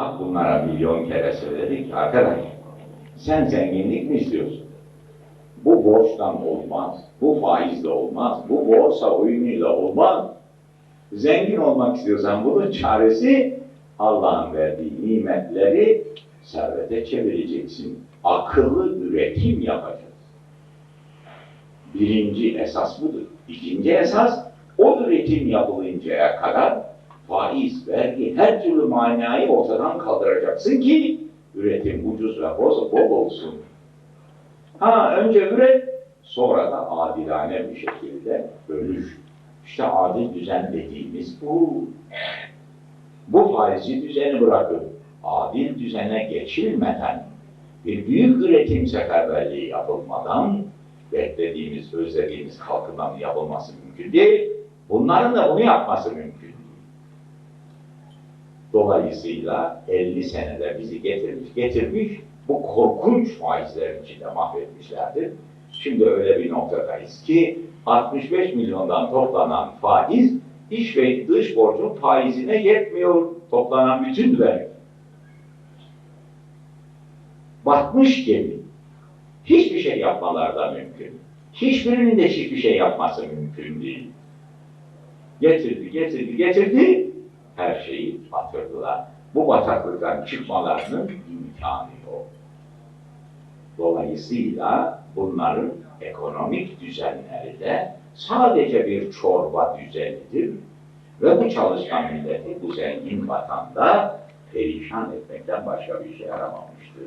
Bak bunlara milyon kere söyledik arkadaş. Sen zenginlik mi istiyorsun? Bu borçtan olmaz. Bu faizle olmaz. Bu borsa oyunuyla olmaz. Zengin olmak istiyorsan bunun çaresi Allah'ın verdiği nimetleri servete çevireceksin. Akıllı üretim yapacağız. Birinci esas budur. İkinci esas o üretim yapılıncaya kadar vergi, her türlü manayı ortadan kaldıracaksın ki üretim ucuz ve bol, bol olsun. Ha önce üret, sonra da adilane bir şekilde bölüş. İşte adil düzen dediğimiz bu. Bu faizci düzeni bırakıp adil düzene geçilmeden bir büyük üretim seferberliği yapılmadan beklediğimiz, özlediğimiz kalkınmanın yapılması mümkün değil. Bunların da bunu yapması mümkün. Dolayısıyla 50 senede bizi getirmiş, getirmiş bu korkunç faizlerin içinde mahvetmişlerdir. Şimdi öyle bir noktadayız ki 65 milyondan toplanan faiz iç ve dış borcun faizine yetmiyor toplanan bütün vergi. Batmış gemi. Hiçbir şey yapmaları da mümkün. Hiçbirinin de hiçbir şey yapması mümkün değil. Getirdi, getirdi, getirdi. Her şeyi batırdılar. Bu bataklıktan çıkmalarının imkanı yok. Dolayısıyla bunların ekonomik düzenleri de sadece bir çorba düzenidir. Ve bu çalışkan milleti, bu zengin vatanda perişan etmekten başka bir şey yaramamıştır.